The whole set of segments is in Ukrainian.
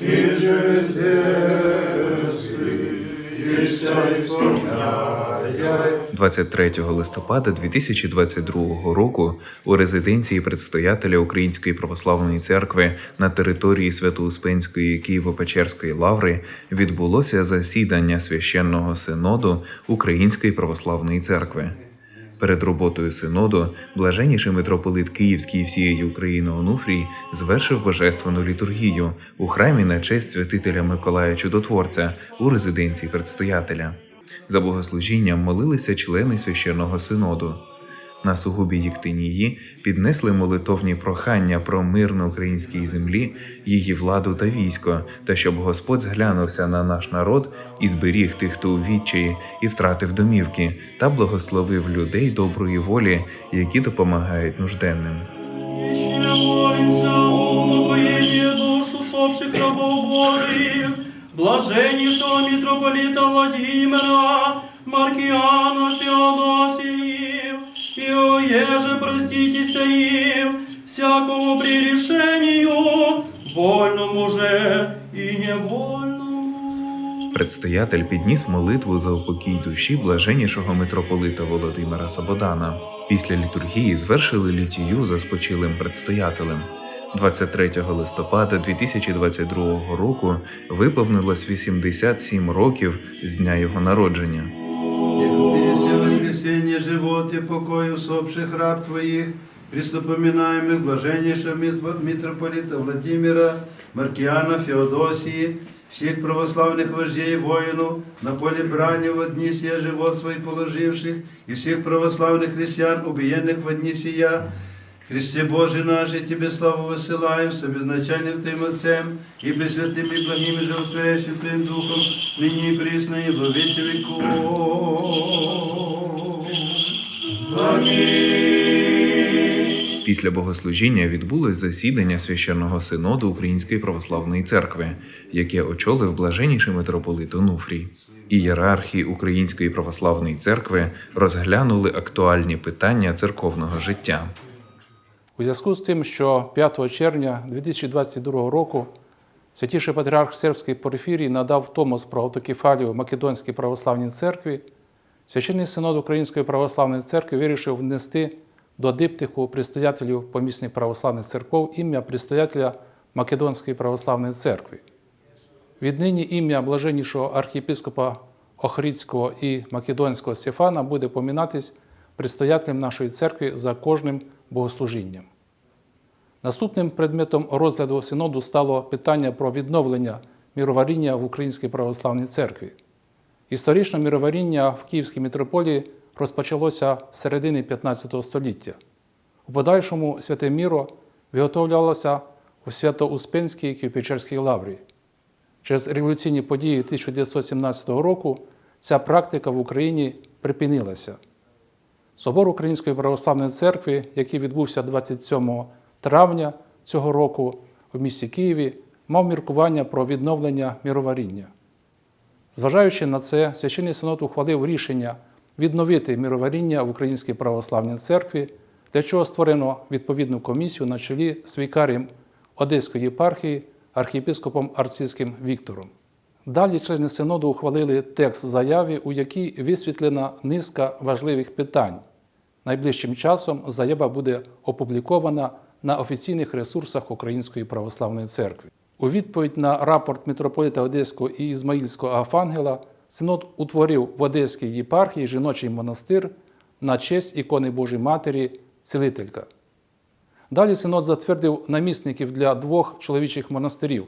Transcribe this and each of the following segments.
и же земли, и вся исполняя 23 листопада 2022 року у резиденції предстоятеля Української православної церкви на території Свято-Успенської Києво-Печерської лаври відбулося засідання священного синоду Української православної церкви. Перед роботою синоду блаженніший митрополит Київський і всієї України Онуфрій звершив божественну літургію у храмі на честь святителя Миколая Чудотворця у резиденції предстоятеля. За богослужінням молилися члени священного синоду. На сугубі Єктинії піднесли молитовні прохання про мир на українській землі, її владу та військо, та щоб Господь зглянувся на наш народ і зберіг тих, хто у відчаї і втратив домівки, та благословив людей доброї волі, які допомагають нужденним. Еще молимся о упокоении душ о еже проститеся им, всякому прегрешению, вольному же и невольному. Предстоятель підніс молитву за упокій душі блаженнішого митрополита Володимира Сабодана. Після літургії звершили літію за спочилим предстоятелем. 23 листопада 2022 року виповнилось 87 років з дня його народження Ты воскресенье, живот и покой усопших раб Твоих, преступоминаемых блаженнейшего мит- митрополита Владимира, Маркиана, Феодосии, всех православных вождей и воинов, на поле брани в одни сия живот свой положивших, и всех православных христиан, убиенных в одни сия, Христе Божий наш, и Тебе славу высылаем с обезначальным Твоим Отцем и Пресвятым и благим и животворящим Твоим Духом, ныне и присно и во веки веков. Після богослужіння відбулось засідання священного синоду Української православної церкви, яке очолив блаженніший митрополит Онуфрій. Ієрархи Української православної церкви розглянули актуальні питання церковного життя. У зв'язку з тим, що 5 червня 2022 року святіший патріарх Сербський Порфірій надав Томос про автокефалію Македонській православній церкві, священний синод Української православної церкви вирішив внести до диптиху предстоятелів помісних православних церков ім'я предстоятеля Македонської православної церкви. Віднині ім'я блаженнішого архієпископа Охридського і Македонського Стефана буде помінатись предстоятелем нашої церкви за кожним богослужінням. Наступним предметом розгляду синоду стало питання про відновлення міроваріння в Українській православній церкві. Історично міроваріння в Київській митрополії розпочалося з середини 15 століття. У подальшому святе міро виготовлялося у Свято-Успенській Києво-Печерській лаврі. Через революційні події 1917 року ця практика в Україні припинилася. Собор Української православної церкви, який відбувся 27 травня цього року в місті Києві, мав міркування про відновлення міроваріння. Зважаючи на це, священний синод ухвалив рішення відновити міроваріння в Українській православній церкві, для чого створено відповідну комісію на чолі з вікарієм Одеської єпархії архієпископом Арцизьким Віктором. Далі члени синоду ухвалили текст заяви, у якій висвітлена низка важливих питань. Найближчим часом заява буде опублікована на офіційних ресурсах Української православної церкви. У відповідь на рапорт митрополита Одеського і Ізмаїльського Афангела синод утворив в Одеській єпархії жіночий монастир на честь ікони Божої Матері Цілителька. Далі синод затвердив намісників для двох чоловічих монастирів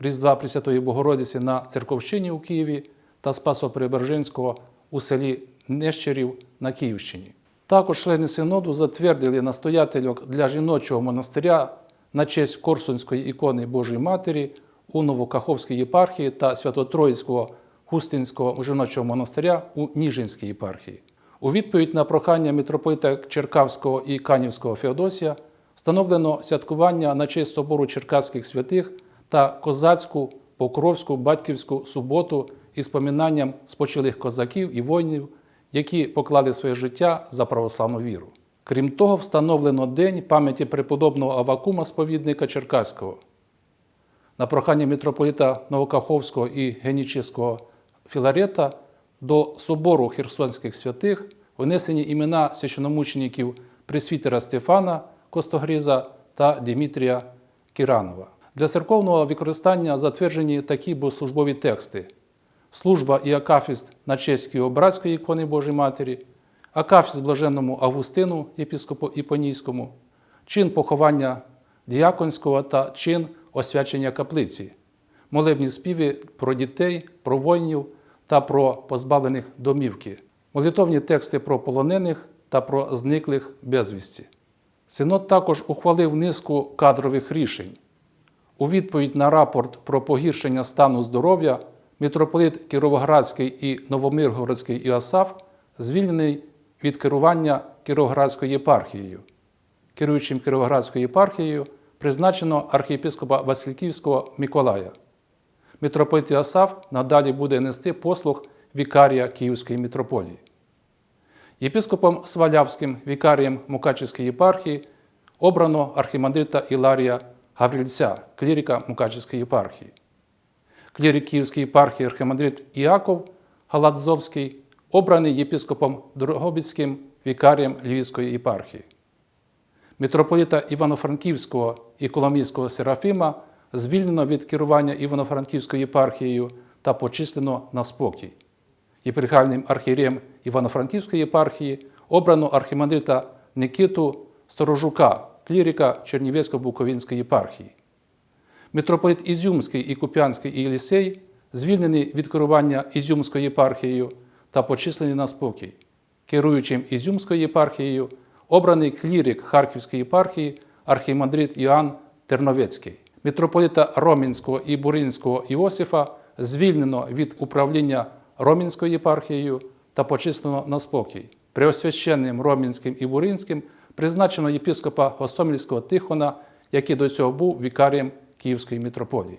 Різдва Пресвятої Богородиці на Церковщині у Києві та Спасо-Преображенського у селі Нещерів на Київщині. Також члени синоду затвердили настоятельок для жіночого монастиря на честь Корсунської ікони Божої Матері у Новокаховській єпархії та Свято-Троїцького Густинського жіночого монастиря у Ніжинській єпархії. У відповідь на прохання митрополита Черкавського і Канівського Феодосія встановлено святкування на честь собору черкаських святих та козацьку Покровську батьківську суботу із поминанням спочилих козаків і воїнів, які поклали своє життя за православну віру. Крім того, встановлено День пам'яті преподобного Авакума сповідника Черкаського. на прохання митрополита Новокаховського і Генічівського Філарета до собору херсонських святих внесені імена священомучеників пресвітера Стефана Костогріза та Дмитрія Кіранова. Для церковного використання затверджені такі богослужбові тексти: служба і акафіст на честь Києво-Братської ікони Божої Матері, акафіст блаженному Августину, єпіскопу Іпонійському, чин поховання діяконського та чин освячення каплиці, молебні співи про дітей, про воїнів та про позбавлених домівки, молитовні тексти про полонених та про зниклих безвісті. Синод також ухвалив низку кадрових рішень. У відповідь на рапорт про погіршення стану здоров'я митрополит Кіровоградський і Новомиргородський Іосаф звільнений від керування Кіровоградською єпархією. Керуючим Кіровоградською єпархією призначено архієпископа Васильківського Миколая. Митрополит Іосаф надалі буде нести послуг вікарія Київської митрополії. Єпископом Свалявським, вікарієм Мукачівської єпархії, обрано архімандрита Іларія Гаврильця, клірика Мукачівської єпархії. Клірик Київської єпархії архімандрит Іаков Галадзовський, обраний єпископом Дрогобицьким, вікарієм Львівської єпархії. Митрополита Івано-Франківського і Коломійського Серафіма звільнено від керування Івано-Франківською єпархією та почислено на спокій. Єпархіальним архієреєм Івано-Франківської єпархії обрано архімандрита Никиту Сторожука, клірика Чернівецько-Буковинської єпархії. Митрополит Ізюмський і Куп'янський Єлісей звільнений від керування Ізюмською єпархією та почислений на спокій. Керуючим Ізюмською єпархією обраний клірик Харківської єпархії архімандрит Іоанн Терновецький. Митрополита Ромінського і Буринського Іосифа звільнено від управління Ромінською єпархією та почислено на спокій. Преосвященним Ромінським і Буринським призначено єпископа Гостомельського Тихона, який до цього був вікарієм Київської митрополії.